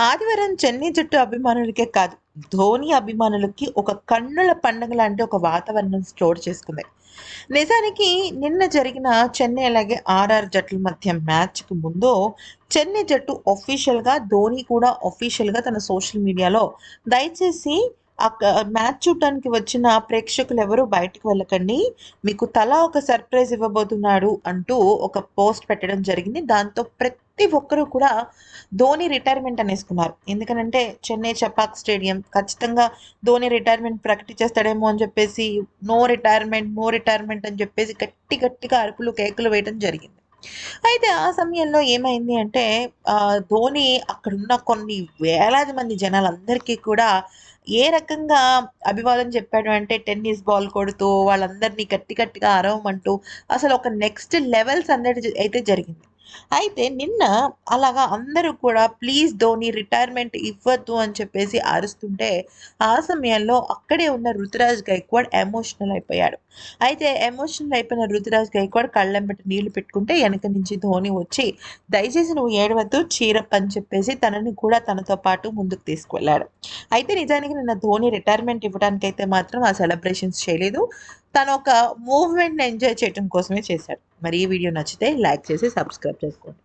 ఆదివారం చెన్నై జట్టు అభిమానులకే కాదు ధోని అభిమానులకి ఒక కన్నుల పండుగ లాంటి ఒక వాతావరణం స్టోర్ చేసుకుంది. నిజానికి నిన్న జరిగిన చెన్నై అలాగే ఆర్ఆర్ జట్ల మధ్య మ్యాచ్కి ముందు చెన్నై జట్టు ఒఫీషియల్గా ధోని కూడా అఫీషియల్గా తన సోషల్ మీడియాలో దయచేసి మ్యాచ్ చూడటానికి వచ్చిన ప్రేక్షకులు ఎవరు బయటకు వెళ్ళకండి. మీకు తలా ఒక సర్ప్రైజ్ ఇవ్వబోతున్నాడు అంటూ ఒక పోస్ట్ పెట్టడం జరిగింది. దాంతో ప్రతి ఒక్కరూ కూడా ధోని రిటైర్మెంట్ అనేసుకున్నారు. ఎందుకనంటే చెన్నై చపాక్ స్టేడియం ఖచ్చితంగా ధోని రిటైర్మెంట్ ప్రకటించేస్తాడేమో అని చెప్పేసి నో రిటైర్మెంట్ నో రిటైర్మెంట్ అని చెప్పేసి గట్టి గట్టిగా అరుపులు కేకులు వేయడం జరిగింది. అయితే ఆ సమయంలో ఏమైంది అంటే ధోని అక్కడున్న కొన్ని వేలాది మంది జనాలందరికీ కూడా ఏ రకంగా అభివాదం చెప్పాడు అంటే టెన్నిస్ బాల్ కొడుతూ వాళ్ళందరినీ గట్టి గట్టిగా అరవమంటూ అసలు ఒక నెక్స్ట్ లెవెల్స్ అందరి అయితే జరిగింది. అయితే నిన్న అలాగా అందరూ కూడా ప్లీజ్ ధోని రిటైర్మెంట్ ఇవ్వద్దు అని చెప్పేసి అరుస్తుంటే ఆ సమయంలో అక్కడే ఉన్న రుతురాజ్ గైక్వాడ్ ఎమోషనల్ అయిపోయాడు. అయితే ఎమోషనల్ అయిపోయిన రుతురాజ్ గైక్వాడ్ కళ్ళెంబటి నీళ్ళు పెట్టుకుంటే వెనక నుంచి ధోని వచ్చి దయచేసి నువ్వు ఏడవద్దు చీరప్ అని చెప్పేసి తనని కూడా తనతో పాటు ముందుకు తీసుకువెళ్ళాడు. అయితే నిజానికి నిన్న ధోని రిటైర్మెంట్ ఇవ్వడానికి అయితే మాత్రం ఆ సెలబ్రేషన్స్ చేయలేదు. తను ఒక మూవ్మెంట్ని ఎంజాయ్ చేయడం కోసమే చేశాడు. మరి ఈ వీడియో నచ్చితే లైక్ చేసి సబ్స్క్రైబ్ చేసుకోండి.